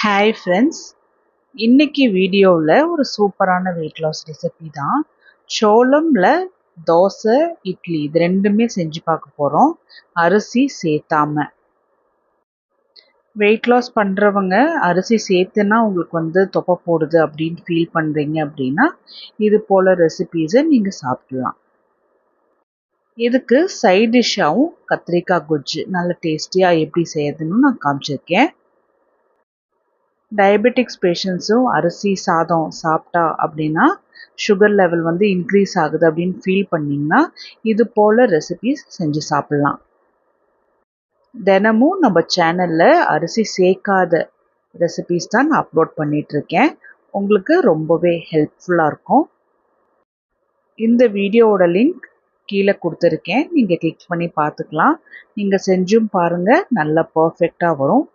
Hi friends இன்னைக்கு வீடியோவில் ஒரு சூப்பரான வெயிட் லாஸ் ரெசிபி தான். சோளமில் தோசை இட்லி இது ரெண்டுமே செஞ்சு பார்க்க போகிறோம் அரிசி சேர்த்தாம வெயிட் லாஸ் பண்ணுறவங்க அரிசி சேர்த்துனா உங்களுக்கு வந்து தொப்பை போடுது அப்படின்னு ஃபீல் பண்ணுறீங்க அப்படின்னா இது போல் ரெசிபீஸை நீங்கள் சாப்பிடலாம். இதுக்கு சைட் டிஷ்ஷாகவும் கத்திரிக்காய் குஜ்ஜு. நல்ல டேஸ்டியாக எப்படி செய்யறதுன்னு நான் காமிச்சிருக்கேன். டயபெட்டிக்ஸ் பேஷண்ட்ஸும் அரிசி சாதம் சாப்பிட்டா அப்படின்னா சுகர் லெவல் வந்து இன்க்ரீஸ் ஆகுது அப்படின்னு ஃபீல் பண்ணிங்கன்னா இது போல் ரெசிபிஸ் செஞ்சு சாப்பிட்லாம். தினமும் நம்ம சேனலில் அரிசி சேர்க்காத ரெசிபிஸ் தான் நான் அப்லோட் பண்ணிகிட்ருக்கேன் உங்களுக்கு ரொம்பவே ஹெல்ப்ஃபுல்லாக இருக்கும். இந்த வீடியோவோட லிங்க் கீழே கொடுத்துருக்கேன். நீங்கள் கிளிக் பண்ணி பார்த்துக்கலாம். நீங்கள் செஞ்சும் பாருங்கள் நல்லா பர்ஃபெக்டாக வரும்.